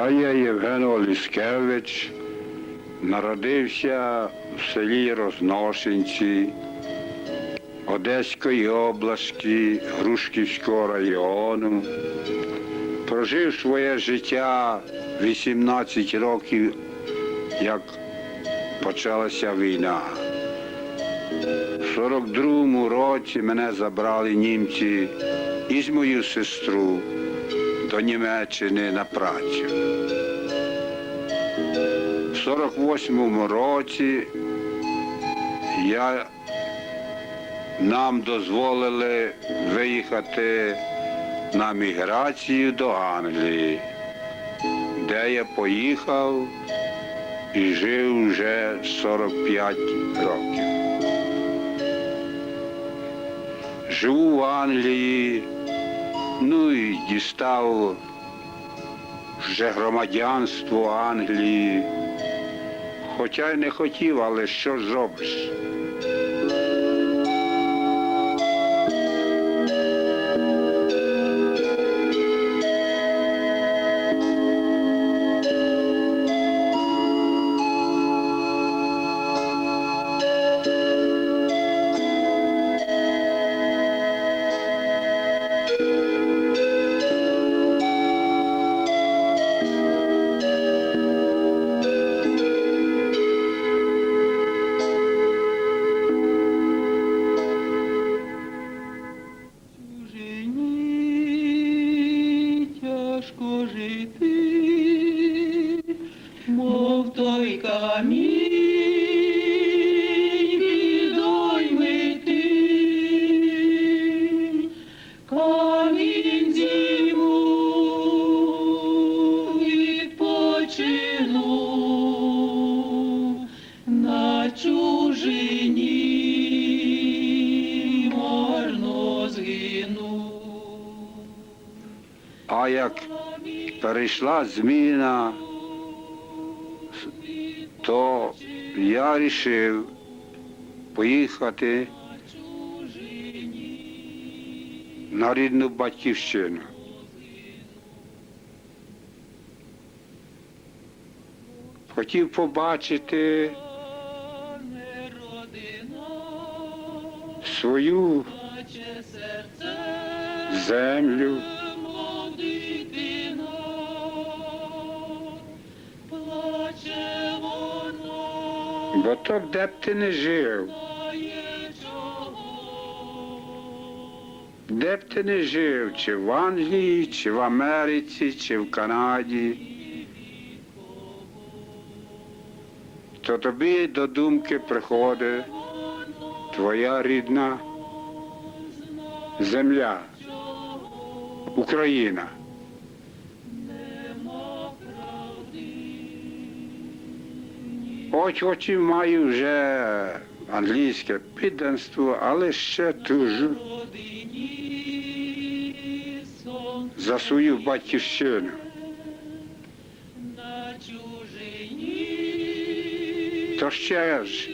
Я є Євген Оліскевич, народився в селі Розношенці Одеської області, Грушківського району. Прожив своє життя 18 років, як почалася війна. В 42-му році мене забрали німці і з мою сестру до Німеччини на працю. В 48-му році я, нам дозволили виїхати на міграцію до Англії, де я поїхав і жив вже 45 років. Живу в Англії, ну і дістав вже громадянство Англії. Хоча й не хотів, але що зробиш? Той камінь бідой мити. Камінь зиму відпочину на чужині марно згину. А як перейшла зміна, то я вирішив поїхати на рідну батьківщину. Хотів побачити свою землю, то де б ти не жив, де б ти не жив, чи в Англії, чи в Америці, чи в Канаді, то тобі до думки приходить твоя рідна земля, Україна. Хоч хоч і маю вже англійське підданство, але ще тужу за свою батьківщину. То ще ж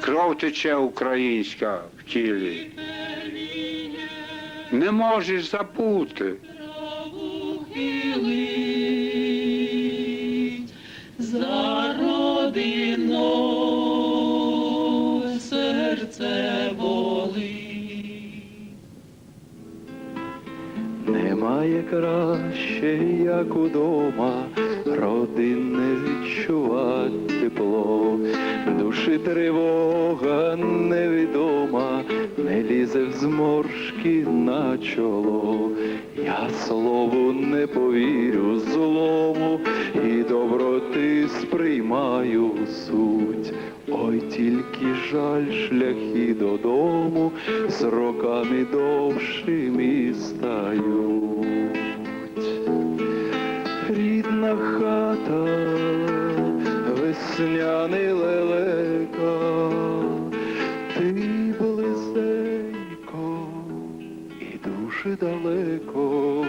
кров тече українська в тілі. Не можеш забути. Родину серце болить. Немає краще, як удома, родинне відчувать тепло, душі тривога невідома, не лізе в зморшки на чоло. Я слову не повірю доброти сприймаю суть, ой тільки жаль шляхи додому, з роками довшими стають. Рідна хата, весняни лелека, ти близенько і дуже далеко.